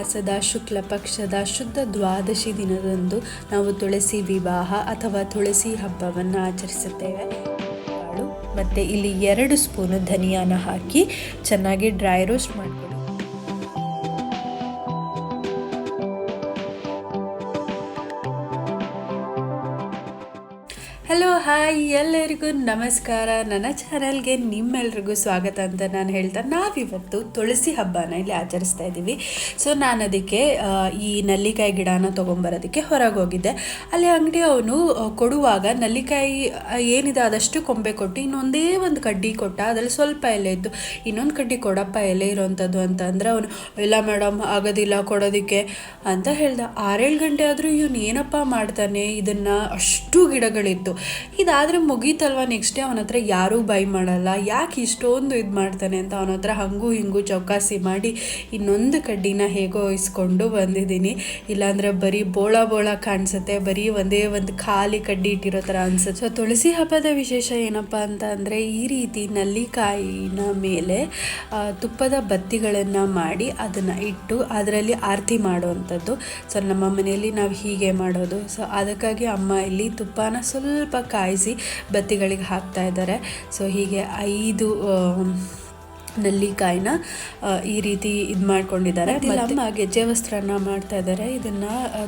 ಮಾಸದ ಶುಕ್ಲ ಪಕ್ಷದ ಶುದ್ಧ ದ್ವಾದಶಿ ದಿನದಂದು ನಾವು ತುಳಸಿ ವಿವಾಹ ಅಥವಾ ತುಳಸಿ ಹಬ್ಬವನ್ನು ಆಚರಿಸುತ್ತೇವೆ. ಮತ್ತು ಇಲ್ಲಿ ಎರಡು ಸ್ಪೂನು ಧನಿಯಾನ ಹಾಕಿ ಚೆನ್ನಾಗಿ ಡ್ರೈ ರೋಸ್ಟ್ ಮಾಡಿಕೊಳ್ಳಿ ಹಲೋ ಹಾಯ್ ಎಲ್ಲರಿಗೂ ನಮಸ್ಕಾರ. ನನ್ನ ಚಾನಲ್ಗೆ ನಿಮ್ಮೆಲ್ರಿಗೂ ಸ್ವಾಗತ ಅಂತ ನಾನು ಹೇಳ್ತಾ ನಾವಿವತ್ತು ತುಳಸಿ ಹಬ್ಬನ ಇಲ್ಲಿ ಆಚರಿಸ್ತಾ ಇದ್ದೀವಿ. ಸೊ ನಾನು ಅದಕ್ಕೆ ಈ ನಲ್ಲಿಕಾಯಿ ಗಿಡನ ತೊಗೊಂಬರೋದಕ್ಕೆ ಹೊರಗೆ ಹೋಗಿದ್ದೆ. ಅಲ್ಲಿ ಅಂಗಡಿ ಅವನು ಕೊಡುವಾಗ ನಲ್ಲಿಕಾಯಿ ಏನಿದೆ ಅದಷ್ಟು ಕೊಂಬೆ ಕೊಟ್ಟು ಇನ್ನೊಂದೇ ಒಂದು ಕಡ್ಡಿ ಕೊಟ್ಟ. ಅದರಲ್ಲಿ ಸ್ವಲ್ಪ ಎಲೆ ಇತ್ತು. ಇನ್ನೊಂದು ಕಡ್ಡಿ ಕೊಡಪ್ಪ, ಎಲೆ ಇರೋವಂಥದ್ದು ಅಂತ ಅವನು, ಇಲ್ಲ ಮೇಡಮ್, ಆಗೋದಿಲ್ಲ ಕೊಡೋದಕ್ಕೆ ಅಂತ ಹೇಳ್ದ. ಆರೇಳು ಗಂಟೆ ಆದರೂ ಇವನು ಏನಪ್ಪ ಮಾಡ್ತಾನೆ? ಇದನ್ನು ಅಷ್ಟು ಗಿಡಗಳಿತ್ತು. ಇದಾದರೆ ಮುಗೀತಲ್ವ ನೆಕ್ಸ್ಟ್ ಡೇ ಅವನ ಹತ್ರ ಯಾರೂ ಬೈ ಮಾಡಲ್ಲ. ಯಾಕೆ ಇಷ್ಟೊಂದು ಇದು ಮಾಡ್ತಾನೆ ಅಂತ ಅವನ ಹತ್ರ ಹಂಗೂ ಹಿಂಗೂ ಚೌಕಾಸಿ ಮಾಡಿ ಇನ್ನೊಂದು ಕಡ್ಡಿನ ಹೇಗೋ ಇಸ್ಕೊಂಡು ಬಂದಿದ್ದೀನಿ. ಇಲ್ಲಾಂದರೆ ಬರೀ ಬೋಳ ಬೋಳ ಕಾಣಿಸುತ್ತೆ, ಬರೀ ಒಂದೇ ಒಂದು ಖಾಲಿ ಕಡ್ಡಿ ಇಟ್ಟಿರೋ ಥರ ಅನ್ಸುತ್ತೆ. ಸೊ ತುಳಸಿ ಹಬ್ಬದ ವಿಶೇಷ ಏನಪ್ಪ ಅಂತ ಅಂದರೆ ಈ ರೀತಿ ನಲ್ಲಿಕಾಯಿನ ಮೇಲೆ ತುಪ್ಪದ ಬತ್ತಿಗಳನ್ನು ಮಾಡಿ ಅದನ್ನು ಇಟ್ಟು ಅದರಲ್ಲಿ ಆರತಿ ಮಾಡುವಂಥದ್ದು. ಸೊ ನಮ್ಮ ಮನೆಯಲ್ಲಿ ನಾವು ಹೀಗೆ ಮಾಡೋದು. ಸೊ ಅದಕ್ಕಾಗಿ ಅಮ್ಮ ಇಲ್ಲಿ ತುಪ್ಪನ ಸ್ವಲ್ಪ ಕಾಯಿಸಿ ಬತ್ತಿಗಳಿಗೆ ಹಾಕ್ತಾ ಇದ್ದಾರೆ. ಸೊ ಹೀಗೆ ಐದು ನಲ್ಲಿಕಾಯಿನ ಈ ರೀತಿ ಇದು ಮಾಡ್ಕೊಂಡಿದ್ದಾರೆ. ಅಮ್ಮ ಗೆಜ್ಜೆ ವಸ್ತ್ರನ ಮಾಡ್ತಾ ಇದ್ದಾರೆ. ಇದನ್ನ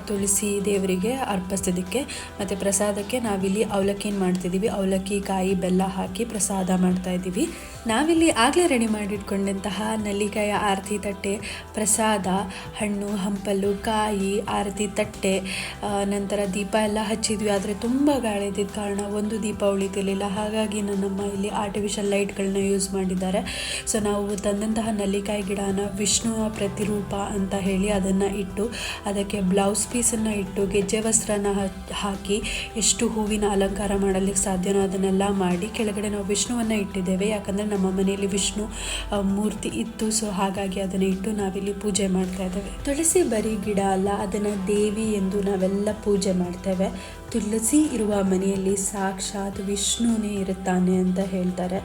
ತುಳಸಿ ದೇವರಿಗೆ ಅರ್ಪಿಸೋದಕ್ಕೆ ಮತ್ತೆ ಪ್ರಸಾದಕ್ಕೆ ನಾವಿಲ್ಲಿ ಅವಲಕ್ಕಿನ ಮಾಡ್ತಿದ್ದೀವಿ. ಅವಲಕ್ಕಿ ಕಾಯಿ ಬೆಲ್ಲ ಹಾಕಿ ಪ್ರಸಾದ ಮಾಡ್ತಾ ಇದ್ದೀವಿ. ನಾವಿಲ್ಲಿ ಆಗಲೇ ರೆಡಿ ಮಾಡಿಟ್ಕೊಂಡಂತಹ ನಲ್ಲಿಕಾಯ ಆರತಿ ತಟ್ಟೆ, ಪ್ರಸಾದ, ಹಣ್ಣು, ಹಂಪಲು, ಕಾಯಿ, ಆರತಿ ತಟ್ಟೆ ನಂತರ ದೀಪ ಎಲ್ಲ ಹಚ್ಚಿದ್ವಿ. ಆದರೆ ತುಂಬ ಗಾಳಿ ಕಾರಣ ಒಂದು ದೀಪ ಉಳಿತಿರಲಿಲ್ಲ. ಹಾಗಾಗಿ ನಮ್ಮ ಇಲ್ಲಿ ಆರ್ಟಿಫಿಷಿಯಲ್ ಲೈಟ್ಗಳನ್ನ ಯೂಸ್ ಮಾಡಿದ್ದಾರೆ. ಸೊ ನಾವು ತಂದಂತಹ ನಲ್ಲಿಕಾಯಿ ಗಿಡನ ವಿಷ್ಣುವ ಪ್ರತಿರೂಪ ಅಂತ ಹೇಳಿ ಅದನ್ನು ಇಟ್ಟು, ಅದಕ್ಕೆ ಬ್ಲೌಸ್ ಪೀಸನ್ನು ಇಟ್ಟು, ಗೆಜ್ಜೆ ವಸ್ತ್ರನ ಹಾಕಿ, ಎಷ್ಟು ಹೂವಿನ ಅಲಂಕಾರ ಮಾಡಲಿಕ್ಕೆ ಸಾಧ್ಯನೋ ಅದನ್ನೆಲ್ಲ ಮಾಡಿ, ಕೆಳಗಡೆ ನಾವು ವಿಷ್ಣುವನ್ನು ಇಟ್ಟಿದ್ದೇವೆ. ಯಾಕಂದರೆ ನಮ್ಮ ಮನೆಯಲ್ಲಿ ವಿಷ್ಣು ಮೂರ್ತಿ ಇತ್ತು. ಸೊ ಹಾಗಾಗಿ ಅದನ್ನು ಇಟ್ಟು ನಾವಿಲ್ಲಿ ಪೂಜೆ ಮಾಡ್ತಾ ಇದ್ದೇವೆ. ತುಳಸಿ ಬರೀ ಗಿಡ ಅಲ್ಲ, ಅದನ್ನು ದೇವಿ ಎಂದು ನಾವೆಲ್ಲ ಪೂಜೆ ಮಾಡ್ತೇವೆ. ತುಳಸಿ ಇರುವ ಮನೆಯಲ್ಲಿ ಸಾಕ್ಷಾತ್ ವಿಷ್ಣುವೇ ಇರುತ್ತಾನೆ ಅಂತ ಹೇಳ್ತಾರೆ.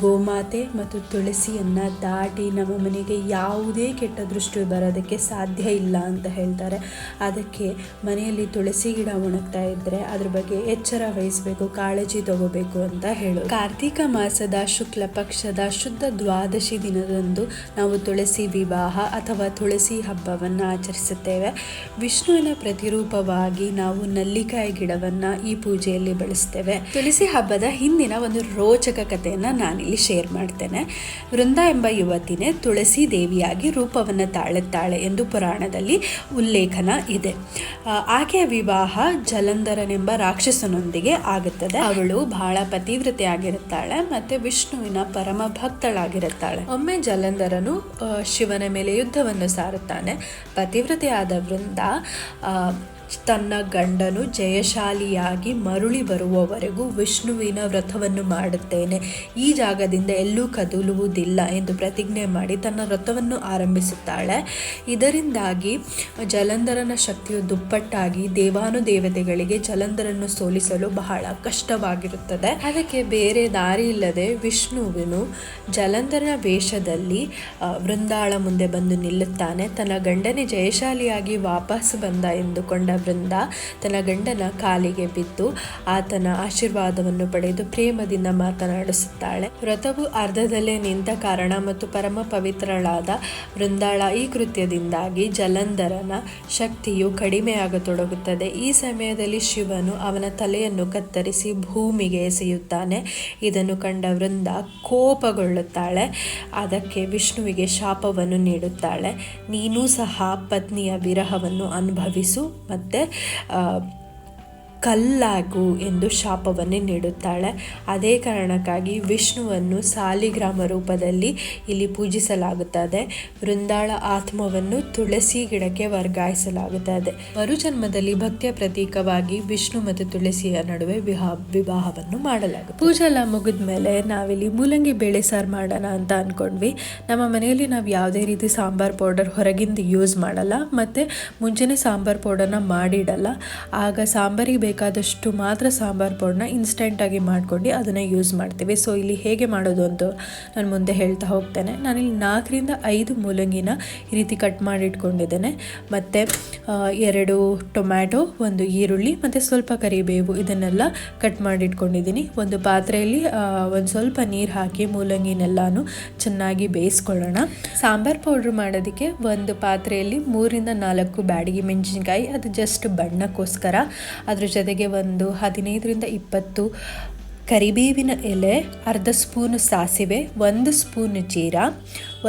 ಗೋಮಾತೆ ಮತ್ತು ತುಳಸಿಯನ್ನು ದಾಟಿ ನಮ್ಮ ಮನೆಗೆ ಯಾವುದೇ ಕೆಟ್ಟ ದೃಷ್ಟಿ ಬರೋದಕ್ಕೆ ಸಾಧ್ಯ ಇಲ್ಲ ಅಂತ ಹೇಳ್ತಾರೆ. ಅದಕ್ಕೆ ಮನೆಯಲ್ಲಿ ತುಳಸಿ ಗಿಡ ಒಣಗ್ತಾ ಇದ್ದರೆ ಅದ್ರ ಬಗ್ಗೆ ಎಚ್ಚರ ವಹಿಸಬೇಕು, ಕಾಳಜಿ ತಗೋಬೇಕು ಅಂತ ಹೇಳು. ಕಾರ್ತಿಕ ಮಾಸದ ಶುಕ್ಲ ಪಕ್ಷದ ಶುದ್ಧ ದ್ವಾದಶಿ ದಿನದಂದು ನಾವು ತುಳಸಿ ವಿವಾಹ ಅಥವಾ ತುಳಸಿ ಹಬ್ಬವನ್ನು ಆಚರಿಸುತ್ತೇವೆ. ವಿಷ್ಣುವಿನ ಪ್ರತಿರೂಪವಾಗಿ ನಾವು ನಲ್ಲಿಕಾಯಿ ಗಿಡವನ್ನು ಈ ಪೂಜೆಯಲ್ಲಿ ಬಳಸ್ತೇವೆ. ತುಳಸಿ ಹಬ್ಬದ ಹಿಂದಿನ ಒಂದು ರೋಚಕ ಕಥೆಯನ್ನು ನಾನಿಲ್ಲಿ ಶೇರ್ ಮಾಡ್ತೇನೆ. ವೃಂದ ಎಂಬ ಯುವತಿನೇ ತುಳಸಿ ದೇವಿಯಾಗಿ ರೂಪವನ್ನು ತಾಳುತ್ತಾಳೆ ಎಂದು ಪುರಾಣದಲ್ಲಿ ಉಲ್ಲೇಖನ ಇದೆ. ಆಕೆಯ ವಿವಾಹ ಜಲಂಧರನೆಂಬ ರಾಕ್ಷಸನೊಂದಿಗೆ ಆಗುತ್ತದೆ. ಅವಳು ಬಹಳ ಪತಿವ್ರತೆ ಆಗಿರುತ್ತಾಳೆ ಮತ್ತೆ ವಿಷ್ಣುವಿನ ಪರಮ ಭಕ್ತಳಾಗಿರುತ್ತಾಳೆ. ಒಮ್ಮೆ ಜಲಂಧರನು ಶಿವನ ಮೇಲೆ ಯುದ್ಧವನ್ನು ಸಾರುತ್ತಾನೆ. ಪತಿವ್ರತೆಯಾದ ವೃಂದ ತನ್ನ ಗಂಡನು ಜಯಶಾಲಿಯಾಗಿ ಮರುಳಿ ಬರುವವರೆಗೂ ವಿಷ್ಣುವಿನ ವ್ರತವನ್ನು ಮಾಡುತ್ತೇನೆ. ಈ ಜಾಗದಿಂದ ಎಲ್ಲೂ ಕದಲುವುದಿಲ್ಲ ಎಂದು ಪ್ರತಿಜ್ಞೆ ಮಾಡಿ ತನ್ನ ವ್ರತವನ್ನು ಆರಂಭಿಸುತ್ತಾಳೆ. ಇದರಿಂದಾಗಿ ಜಲಂಧರನ ಶಕ್ತಿಯು ದುಪ್ಪಟ್ಟಾಗಿ ದೇವಾನುದೇವತೆಗಳಿಗೆ ಜಲಂಧರನ್ನು ಸೋಲಿಸಲು ಬಹಳ ಕಷ್ಟವಾಗಿರುತ್ತದೆ. ಅದಕ್ಕೆ ಬೇರೆ ದಾರಿ ಇಲ್ಲದೆ ವಿಷ್ಣುವಿನು ಜಲಂಧರನ ವೇಷದಲ್ಲಿ ವೃಂದಾಳ ಮುಂದೆ ಬಂದು ನಿಲ್ಲುತ್ತಾನೆ. ತನ್ನ ಗಂಡನೇ ಜಯಶಾಲಿಯಾಗಿ ವಾಪಸ್ ಬಂದ ಎಂದುಕೊಂಡ ವೃಂದ ತನ್ನ ಗಂಡನ ಕಾಲಿಗೆ ಬಿದ್ದು ಆತನ ಆಶೀರ್ವಾದವನ್ನು ಪಡೆದು ಪ್ರೇಮದಿಂದ ಮಾತನಾಡಿಸುತ್ತಾಳೆ. ವ್ರತವು ಅರ್ಧದಲ್ಲೇ ನಿಂತ ಕಾರಣ ಮತ್ತು ಪರಮ ಪವಿತ್ರಳಾದ ವೃಂದಾಳ ಈ ಕೃತ್ಯದಿಂದಾಗಿ ಜಲಂಧರನ ಶಕ್ತಿಯು ಕಡಿಮೆಯಾಗತೊಡಗುತ್ತದೆ. ಈ ಸಮಯದಲ್ಲಿ ಶಿವನು ಅವನ ತಲೆಯನ್ನು ಕತ್ತರಿಸಿ ಭೂಮಿಗೆ ಎಸೆಯುತ್ತಾನೆ. ಇದನ್ನು ಕಂಡ ವೃಂದ ಕೋಪಗೊಳ್ಳುತ್ತಾಳೆ. ಅದಕ್ಕೆ ವಿಷ್ಣುವಿಗೆ ಶಾಪವನ್ನು ನೀಡುತ್ತಾಳೆ. ನೀನು ಸಹ ಪತ್ನಿಯ ವಿರಹವನ್ನು ಅನುಭವಿಸು ಮತ್ತು ಮತ್ತು ಕಲ್ಲಾಗು ಎಂದು ಶಾಪವನ್ನೇ ನೀಡುತ್ತಾಳೆ. ಅದೇ ಕಾರಣಕ್ಕಾಗಿ ವಿಷ್ಣುವನ್ನು ಸಾಲಿಗ್ರಾಮ ರೂಪದಲ್ಲಿ ಇಲ್ಲಿ ಪೂಜಿಸಲಾಗುತ್ತದೆ. ವೃಂದಾಳ ಆತ್ಮವನ್ನು ತುಳಸಿ ಗಿಡಕ್ಕೆ ವರ್ಗಾಯಿಸಲಾಗುತ್ತದೆ. ಮರುಜನ್ಮದಲ್ಲಿ ಭಕ್ತಿಯ ಪ್ರತೀಕವಾಗಿ ವಿಷ್ಣು ಮತ್ತು ತುಳಸಿಯ ನಡುವೆ ವಿವಾಹ ವಿವಾಹವನ್ನು ಮಾಡಲಾಗುತ್ತೆ ಪೂಜೆ ಎಲ್ಲ ಮುಗಿದ ಮೇಲೆ ನಾವಿಲ್ಲಿ ಮೂಲಂಗಿ ಬೇಳೆ ಸಾರು ಮಾಡೋಣ ಅಂತ ಅಂದ್ಕೊಂಡ್ವಿ ನಮ್ಮ ಮನೆಯಲ್ಲಿ ನಾವು ಯಾವುದೇ ರೀತಿ ಸಾಂಬಾರ್ ಪೌಡರ್ ಹೊರಗಿಂದ ಯೂಸ್ ಮಾಡಲ್ಲ. ಮತ್ತು ಮುಂಚೆನೇ ಸಾಂಬಾರ್ ಪೌಡರ್ನ ಮಾಡಿಡಲ್ಲ. ಆಗ ಸಾಂಬಾರಿಗೆ ಬೇಕಾದಷ್ಟು ಮಾತ್ರ ಸಾಂಬಾರು ಪೌಡ್ರನ್ನ ಇನ್ಸ್ಟೆಂಟಾಗಿ ಮಾಡ್ಕೊಂಡು ಅದನ್ನು ಯೂಸ್ ಮಾಡ್ತೀವಿ. ಸೊ ಇಲ್ಲಿ ಹೇಗೆ ಮಾಡೋದು ಅಂತ ನಾನು ಮುಂದೆ ಹೇಳ್ತಾ ಹೋಗ್ತೇನೆ. ನಾನಿಲ್ಲಿ ನಾಲ್ಕರಿಂದ ಐದು ಮೂಲಂಗಿನ ಈ ರೀತಿ ಕಟ್ ಮಾಡಿ ಇಟ್ಕೊಂಡಿದ್ದೇನೆ ಮತ್ತು ಎರಡು ಟೊಮ್ಯಾಟೊ, ಒಂದು ಈರುಳ್ಳಿ, ಮತ್ತು ಸ್ವಲ್ಪ ಕರಿಬೇವು ಇದನ್ನೆಲ್ಲ ಕಟ್ ಮಾಡಿಟ್ಕೊಂಡಿದ್ದೀನಿ. ಒಂದು ಪಾತ್ರೆಯಲ್ಲಿ ಒಂದು ಸ್ವಲ್ಪ ನೀರು ಹಾಕಿ ಮೂಲಂಗಿನೆಲ್ಲಾನು ಚೆನ್ನಾಗಿ ಬೇಯಿಸ್ಕೊಳ್ಳೋಣ. ಸಾಂಬಾರು ಪೌಡ್ರ್ ಮಾಡೋದಕ್ಕೆ ಒಂದು ಪಾತ್ರೆಯಲ್ಲಿ ಮೂರಿಂದ ನಾಲ್ಕು ಬ್ಯಾಡಗಿ ಮೆಣಸಿನ್ಕಾಯಿ, ಅದು ಜಸ್ಟ್ ಬಣ್ಣಕ್ಕೋಸ್ಕರ. ಅದ್ರ ಜೊತೆಗೆ ಒಂದು ಹದಿನೈದರಿಂದ ಇಪ್ಪತ್ತು ಕರಿಬೇವಿನ ಎಲೆ, ಅರ್ಧ ಸ್ಪೂನ್ ಸಾಸಿವೆ, ಒಂದು ಸ್ಪೂನ್ ಜೀರಾ,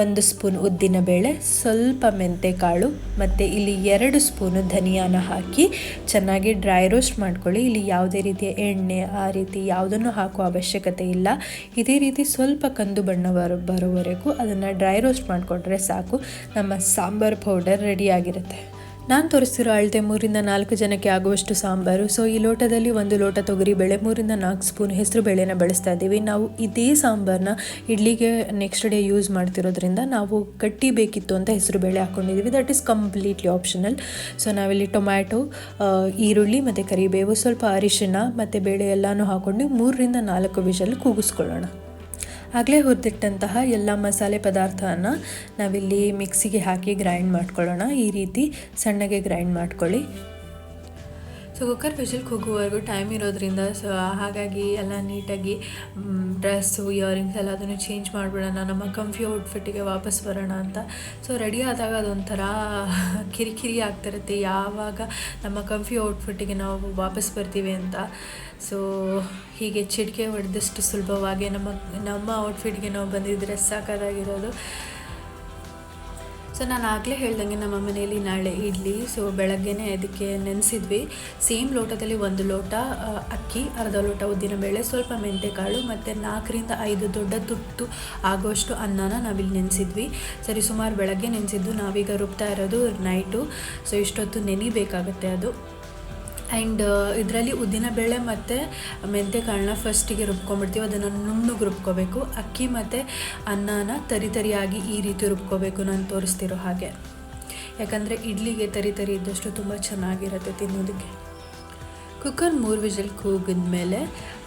ಒಂದು ಸ್ಪೂನ್ ಉದ್ದಿನಬೇಳೆ ಸ್ವಲ್ಪ ಮೆಂತೆಕಾಳು ಮತ್ತು ಇಲ್ಲಿ ಎರಡು ಸ್ಪೂನು ಧನಿಯಾನ ಹಾಕಿ ಚೆನ್ನಾಗಿ ಡ್ರೈ ರೋಸ್ಟ್ ಮಾಡ್ಕೊಳ್ಳಿ. ಇಲ್ಲಿ ಯಾವುದೇ ರೀತಿಯ ಎಣ್ಣೆ, ಆ ರೀತಿ ಯಾವುದನ್ನು ಹಾಕುವ ಅವಶ್ಯಕತೆ ಇಲ್ಲ. ಇದೇ ರೀತಿ ಸ್ವಲ್ಪ ಕಂದು ಬಣ್ಣ ಬರೋ ಬರೋವರೆಗೂ ಅದನ್ನು ಡ್ರೈ ರೋಸ್ಟ್ ಮಾಡಿಕೊಂಡ್ರೆ ಸಾಕು. ನಮ್ಮ ಸಾಂಬಾರು ಪೌಡರ್ ರೆಡಿಯಾಗಿರುತ್ತೆ ನಾನು ತೋರಿಸ್ತಿರೋ ಅಳತೆ ಮೂರಿಂದ ನಾಲ್ಕು ಜನಕ್ಕೆ ಆಗುವಷ್ಟು ಸಾಂಬಾರು. ಸೊ ಈ ಲೋಟದಲ್ಲಿ ಒಂದು ಲೋಟ ತೊಗರಿ ಬೇಳೆ, ಮೂರಿಂದ ನಾಲ್ಕು ಸ್ಪೂನ್ ಹೆಸರು ಬೇಳೆನ ಬಳಸ್ತಾ ಇದ್ದೀವಿ. ನಾವು ಇದೇ ಸಾಂಬಾರನ್ನ ಇಡ್ಲಿಗೆ ನೆಕ್ಸ್ಟ್ ಡೇ ಯೂಸ್ ಮಾಡ್ತಿರೋದ್ರಿಂದ ನಾವು ಗಟ್ಟಿ ಬೇಕಿತ್ತು ಅಂತ ಹೆಸರು ಬೇಳೆ ಹಾಕ್ಕೊಂಡಿದ್ದೀವಿ that is completely optional so ನಾವಿಲ್ಲಿ ಟೊಮ್ಯಾಟೊ ಈರುಳ್ಳಿ ಮತ್ತು ಕರಿಬೇವು, ಸ್ವಲ್ಪ ಅರಿಶಿನ ಮತ್ತು ಬೇಳೆ ಎಲ್ಲನೂ ಹಾಕ್ಕೊಂಡು ಮೂರರಿಂದ ನಾಲ್ಕು ವಿಷಲ್ ಕೂಗಿಸ್ಕೊಳ್ಳೋಣ. ಆಗಲೇ ಹುರಿದಿಟ್ಟಂತಹ ಎಲ್ಲ ಮಸಾಲೆ ಪದಾರ್ಥವನ್ನು ನಾವಿಲ್ಲಿ ಮಿಕ್ಸಿಗೆ ಹಾಕಿ ಗ್ರೈಂಡ್ ಮಾಡ್ಕೊಳ್ಳೋಣ. ಈ ರೀತಿ ಸಣ್ಣಗೆ ಗ್ರೈಂಡ್ ಮಾಡ್ಕೊಳ್ಳಿ. ಸೊ ಕುಕ್ಕರ್ ವಿಷಲ್ ಹೋಗುವವರೆಗೂ ಟೈಮ್ ಇರೋದ್ರಿಂದ ಸೊ ಹಾಗಾಗಿ ಎಲ್ಲ ನೀಟಾಗಿ ಡ್ರೆಸ್ಸು ಇಯರಿಂಗ್ಸ್ ಎಲ್ಲ ಅದನ್ನು ಚೇಂಜ್ ಮಾಡಿಬಿಡೋಣ, ನಮ್ಮ ಕಂಫಿ ಔಟ್ಫಿಟ್ಟಿಗೆ ವಾಪಸ್ ಬರೋಣ ಅಂತ. ಸೊ ರೆಡಿ ಆದಾಗ ಅದೊಂಥರ ಕಿರಿಕಿರಿ ಆಗ್ತಿರುತ್ತೆ. ಯಾವಾಗ ನಮ್ಮ ಕಂಫಿ ಔಟ್ಫಿಟ್ಟಿಗೆ ನಾವು ವಾಪಸ್ ಬರ್ತೀವಿ ಅಂತ. ಸೊ ಹೀಗೆ ಚಿಟಿಕೆ ಹೊಡೆದಷ್ಟು ಸುಲಭವಾಗಿ ನಮ್ಮ ನಮ್ಮ ಔಟ್ಫಿಟ್ಗೆ ನಾವು ಬಂದಿದ್ದರೆ ಸಾಕಾಗಿರೋದು ಸೊ ನಾನು ಆಗಲೇ ಹೇಳ್ದಂಗೆ ನಮ್ಮ ಮನೆಯಲ್ಲಿ ನಾಳೆ ಇಡ್ಲಿ ಸೊ ಬೆಳಗ್ಗೆನೇ ಅದಕ್ಕೆ ನೆನೆಸಿದ್ವಿ. ಸೇಮ್ ಲೋಟದಲ್ಲಿ ಒಂದು ಲೋಟ ಅಕ್ಕಿ, ಅರ್ಧ ಲೋಟ ಉದ್ದಿನ ಬೇಳೆ, ಸ್ವಲ್ಪ ಮೆಂತೆಕಾಳು ಮತ್ತು ನಾಲ್ಕರಿಂದ ಐದು ದೊಡ್ಡ ತುಟ್ಟು ಆಗೋಷ್ಟು ಅನ್ನನ ನಾವಿಲ್ಲಿ ನೆನೆಸಿದ್ವಿ. ಸರಿ, ಸುಮಾರು ಬೆಳಗ್ಗೆ ನೆನೆಸಿದ್ದು ನಾವೀಗ ರುಬ್ತಾ ಇರೋದು ನೈಟು ಸೊ ಇಷ್ಟೊತ್ತು ನೆನಿಬೇಕಾಗುತ್ತೆ ಅದು. ಆ್ಯಂಡ್ ಇದರಲ್ಲಿ ಉದ್ದಿನಬೇಳೆ ಮತ್ತು ಮೆಂತೆಕಾಳನ್ನ ಫಸ್ಟಿಗೆ ರುಬ್ಕೊಂಡ್ಬಿಡ್ತೀವಿ. ಅದನ್ನು ನುಣ್ಣಗೆ ರುಬ್ಕೋಬೇಕು. ಅಕ್ಕಿ ಮತ್ತು ಅನ್ನನ ತರಿ ತರಿಯಾಗಿ ಈ ರೀತಿ ರುಬ್ಕೋಬೇಕು ನಾನು ತೋರಿಸ್ತಿರೋ ಹಾಗೆ. ಯಾಕಂದರೆ ಇಡ್ಲಿಗೆ ತರಿ ತರಿ ಇದ್ದಷ್ಟು ತುಂಬ ಚೆನ್ನಾಗಿರುತ್ತೆ ತಿನ್ನೋದಕ್ಕೆ. ಕುಕ್ಕರ್ ಮೂರು ವಿಜಲ್ ಕೂಗಿದ ಮೇಲೆ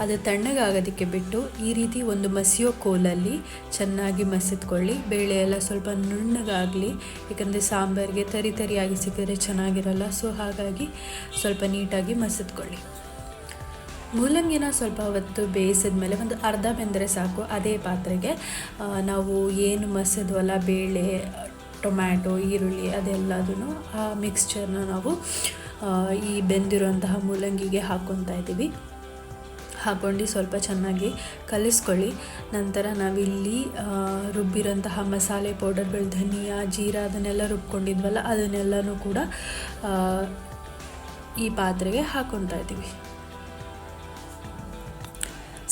ಅದು ತಣ್ಣಗಾಗೋದಕ್ಕೆ ಬಿಟ್ಟು ಈ ರೀತಿ ಒಂದು ಮಸಿಯೋ ಕೋಲಲ್ಲಿ ಚೆನ್ನಾಗಿ ಮಸಿದ್ಕೊಳ್ಳಿ. ಬೇಳೆ ಎಲ್ಲ ಸ್ವಲ್ಪ ನುಣ್ಣಗಾಗಲಿ ಯಾಕಂದರೆ ಸಾಂಬಾರಿಗೆ ತರಿ ತರಿಯಾಗಿ ಸಿಕ್ಕಿದ್ರೆ ಚೆನ್ನಾಗಿರಲ್ಲ, ಸೊ ಹಾಗಾಗಿ ಸ್ವಲ್ಪ ನೀಟಾಗಿ ಮಸಿದ್ಕೊಳ್ಳಿ. ಮೂಲಂಗಿನ ಸ್ವಲ್ಪ ಹೊತ್ತು ಬೇಯಿಸಿದ ಮೇಲೆ ಒಂದು ಅರ್ಧ ಬೆಂದರೆ ಸಾಕು. ಅದೇ ಪಾತ್ರೆಗೆ ನಾವು ಏನು ಮಸಿದ್ವಲ್ಲ, ಬೇಳೆ, ಟೊಮ್ಯಾಟೊ, ಈರುಳ್ಳಿ ಅದೆಲ್ಲದೂ ಆ ಮಿಕ್ಸ್ಚರ್ನ ನಾವು ಈ ಬೆಂದಿರುವಂತಹ ಮೂಲಂಗಿಗೆ ಹಾಕ್ಕೊತಾ ಇದ್ದೀವಿ. ಹಾಕ್ಕೊಂಡು ಸ್ವಲ್ಪ ಚೆನ್ನಾಗಿ ಕಲಿಸ್ಕೊಳ್ಳಿ. ನಂತರ ನಾವಿಲ್ಲಿ ರುಬ್ಬಿರೋಂತಹ ಮಸಾಲೆ ಪೌಡರ್ಗಳು, ಧನಿಯಾ, ಜೀರಾ ಅದನ್ನೆಲ್ಲ ರುಬ್ಕೊಂಡಿದ್ವಲ್ಲ, ಅದನ್ನೆಲ್ಲನೂ ಕೂಡ ಈ ಪಾತ್ರೆಗೆ ಹಾಕ್ಕೊತಾ ಇದ್ದೀವಿ.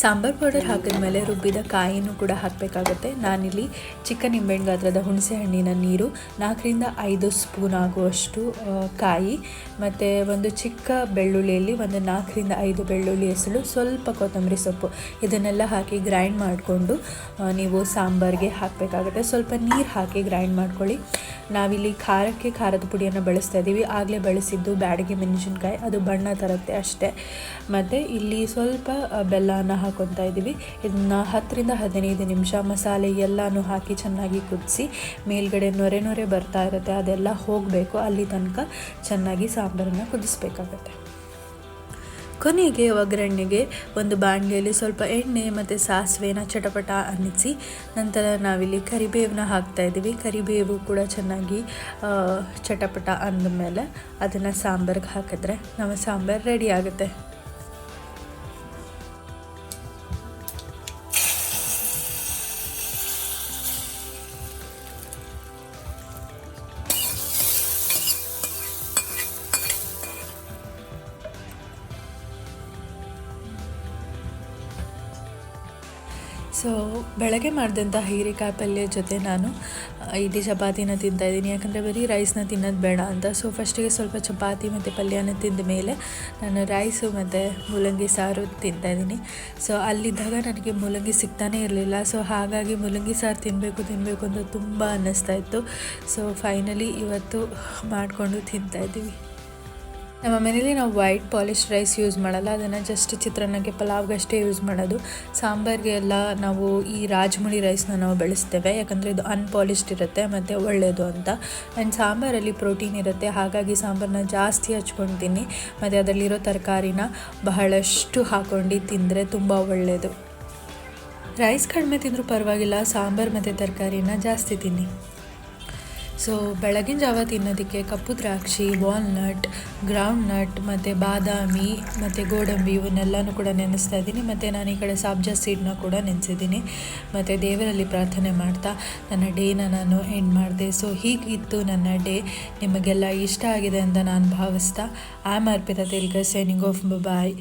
ಸಾಂಬಾರು ಪೌಡರ್ ಹಾಕಿದ ಮೇಲೆ ರುಬ್ಬಿದ ಕಾಯಿನೂ ಕೂಡ ಹಾಕಬೇಕಾಗುತ್ತೆ. ನಾನಿಲ್ಲಿ ಚಿಕ್ಕ ನಿಂಬೆಹಣ್ಣು ಗಾತ್ರದ ಹುಣಸೆ ಹಣ್ಣಿನ ನೀರು, ನಾಲ್ಕರಿಂದ ಐದು ಸ್ಪೂನ್ ಆಗುವಷ್ಟು ಕಾಯಿ, ಮತ್ತು ಒಂದು ಚಿಕ್ಕ ಬೆಳ್ಳುಳ್ಳಿಯಲ್ಲಿ ಒಂದು ನಾಲ್ಕರಿಂದ ಐದು ಬೆಳ್ಳುಳ್ಳಿ ಹೆಸಳು ಸ್ವಲ್ಪ ಕೊತ್ತಂಬರಿ ಸೊಪ್ಪು. ಇದನ್ನೆಲ್ಲ ಹಾಕಿ ಗ್ರೈಂಡ್ ಮಾಡಿಕೊಂಡು ನೀವು ಸಾಂಬಾರಿಗೆ ಹಾಕಬೇಕಾಗುತ್ತೆ. ಸ್ವಲ್ಪ ನೀರು ಹಾಕಿ ಗ್ರೈಂಡ್ ಮಾಡ್ಕೊಳ್ಳಿ. ನಾವಿಲ್ಲಿ ಖಾರಕ್ಕೆ ಖಾರದ ಪುಡಿಯನ್ನು ಬಳಸ್ತಾ ಇದ್ದೀವಿ. ಆಗಲೇ ಬಳಸಿದ್ದು ಬ್ಯಾಡಗಿ ಮೆಣಸಿನ್ಕಾಯಿ. ಅದು ಬಣ್ಣ ತರುತ್ತೆ ಅಷ್ಟೇ. ಮತ್ತು ಇಲ್ಲಿ ಸ್ವಲ್ಪ ಬೆಲ್ಲನ ಹಾಕೊತಾ ಇದ್ದೀವಿ. ಇದನ್ನ ಹತ್ತರಿಂದ ಹದಿನೈದು ನಿಮಿಷ ಮಸಾಲೆ ಎಲ್ಲನೂ ಹಾಕಿ ಚೆನ್ನಾಗಿ ಕುದಿಸಿ ಮೇಲ್ಗಡೆ ನೊರೆ ನೊರೆ ಬರ್ತಾ ಇರುತ್ತೆ. ಅದೆಲ್ಲ ಹೋಗಬೇಕು. ಅಲ್ಲಿ ತನಕ ಚೆನ್ನಾಗಿ ಸಾಂಬಾರನ್ನು ಕುದಿಸ್ಬೇಕಾಗತ್ತೆ. ಕೊನೆಗೆ ಒಗ್ಗರಣೆಗೆ ಒಂದು ಬಾಣಲೆಯಲ್ಲಿ ಸ್ವಲ್ಪ ಎಣ್ಣೆ ಮತ್ತು ಸಾಸಿವೆನ ಚಟಪಟ ಅನ್ನಿಸಿ ನಂತರ ನಾವಿಲ್ಲಿ ಕರಿಬೇವನ್ನ ಹಾಕ್ತಾ ಇದ್ದೀವಿ. ಕರಿಬೇವು ಕೂಡ ಚೆನ್ನಾಗಿ ಚಟಪಟ ಅಂದಮೇಲೆ ಅದನ್ನು ಸಾಂಬಾರ್ಗೆ ಹಾಕಿದ್ರೆ ನಮ್ಮ ಸಾಂಬಾರು ರೆಡಿ ಆಗುತ್ತೆ. ಸೊ ಬೆಳಗ್ಗೆ ಮಾಡಿದಂಥ ಹೀರೆಕಾಯಿ ಪಲ್ಯ ಜೊತೆ ನಾನು ಇಡೀ ಚಪಾತಿನ ತಿಂತಾಯಿದ್ದೀನಿ ಯಾಕಂದರೆ ಬರೀ ರೈಸ್ನ ತಿನ್ನೋದು ಬೇಡ ಅಂತ. ಸೊ ಫಸ್ಟಿಗೆ ಸ್ವಲ್ಪ ಚಪಾತಿ ಮತ್ತು ಪಲ್ಯನ ತಿಂದ ಮೇಲೆ ನಾನು ರೈಸು ಮತ್ತು ಮೂಲಂಗಿ ಸಾರು ತಿಂತಾಯಿದ್ದೀನಿ ಸೊ ಅಲ್ಲಿದ್ದಾಗ ನನಗೆ ಮೂಲಂಗಿ ಸಿಗ್ತಾನೇ ಇರಲಿಲ್ಲ. ಸೊ ಹಾಗಾಗಿ ಮೂಲಂಗಿ ಸಾರು ತಿನ್ನಬೇಕು ತಿನ್ನಬೇಕು ಅಂತ ತುಂಬ ಅನ್ನಿಸ್ತಾ ಇತ್ತು. ಸೊ ಫೈನಲಿ ಇವತ್ತು ಮಾಡಿಕೊಂಡು ತಿಂತಾಯಿದ್ದೀವಿ ನಮ್ಮ ಮನೇಲಿ ನಾವು ವೈಟ್ ಪಾಲಿಶ್ ರೈಸ್ ಯೂಸ್ ಮಾಡಲ್ಲ, ಅದನ್ನು ಜಸ್ಟ್ ಚಿತ್ರಾನ್ನಕ್ಕೆ ಪಲಾವ್ಗಷ್ಟೇ ಯೂಸ್ ಮಾಡೋದು. ಸಾಂಬಾರಿಗೆ ಎಲ್ಲ ನಾವು ಈ ರಾಜಮುಳಿ ರೈಸ್ನ ನಾವು ಬೆಳೆಸ್ತೇವೆ, ಯಾಕಂದರೆ ಇದು ಅನ್ಪಾಲಿಶ್ಡ್ ಇರುತ್ತೆ, ಮತ್ತು ಒಳ್ಳೆಯದು ಅಂತ. ಆ್ಯಂಡ್ ಸಾಂಬಾರಲ್ಲಿ ಪ್ರೋಟೀನ್ ಇರುತ್ತೆ, ಹಾಗಾಗಿ ಸಾಂಬಾರನ್ನ ಜಾಸ್ತಿ ಹಚ್ಕೊತೀನಿ. ಮತ್ತು ಅದರಲ್ಲಿರೋ ತರಕಾರಿನ ಬಹಳಷ್ಟು ಹಾಕೊಂಡು ತಿಂದರೆ ತುಂಬ ಒಳ್ಳೆಯದು ರೈಸ್ ಕಡಿಮೆ ತಿಂದರೂ ಪರವಾಗಿಲ್ಲ, ಸಾಂಬಾರು ಮತ್ತು ತರಕಾರಿನ ಜಾಸ್ತಿ ತಿನ್ನಿ. ಸೊ ಬೆಳಗಿನ ಜಾವ ತಿನ್ನೋದಕ್ಕೆ ಕಪ್ಪು ದ್ರಾಕ್ಷಿ ವಾಲ್ನಟ್ ಗ್ರೌಂಡ್ ನಟ್ ಮತ್ತು ಬಾದಾಮಿ ಮತ್ತು ಗೋಡಂಬಿ ಇವನ್ನೆಲ್ಲನೂ ಕೂಡ ನೆನೆಸ್ತಾ ಇದ್ದೀನಿ. ಮತ್ತು ನಾನು ಈ ಕಡೆ ಸಾಬ್ಜಾ ಸೀಡ್ನ ಕೂಡ ನೆನೆಸಿದ್ದೀನಿ. ಮತ್ತು ದೇವರಲ್ಲಿ ಪ್ರಾರ್ಥನೆ ಮಾಡ್ತಾ ನನ್ನ ಡೇನ ನಾನು ಎಂಡ್ ಮಾಡಿದೆ. ಸೊ ಹೀಗಿತ್ತು ನನ್ನ ಡೇ. ನಿಮಗೆಲ್ಲ ಇಷ್ಟ ಆಗಿದೆ ಅಂತ ನಾನು ಭಾವಿಸ್ತಾ. ಆಮ್ ಅರ್ಪಿತಾ ತಿರ್ಗ ಸೈನಿಂಗ್ ಆಫ್ ಬಾಯ್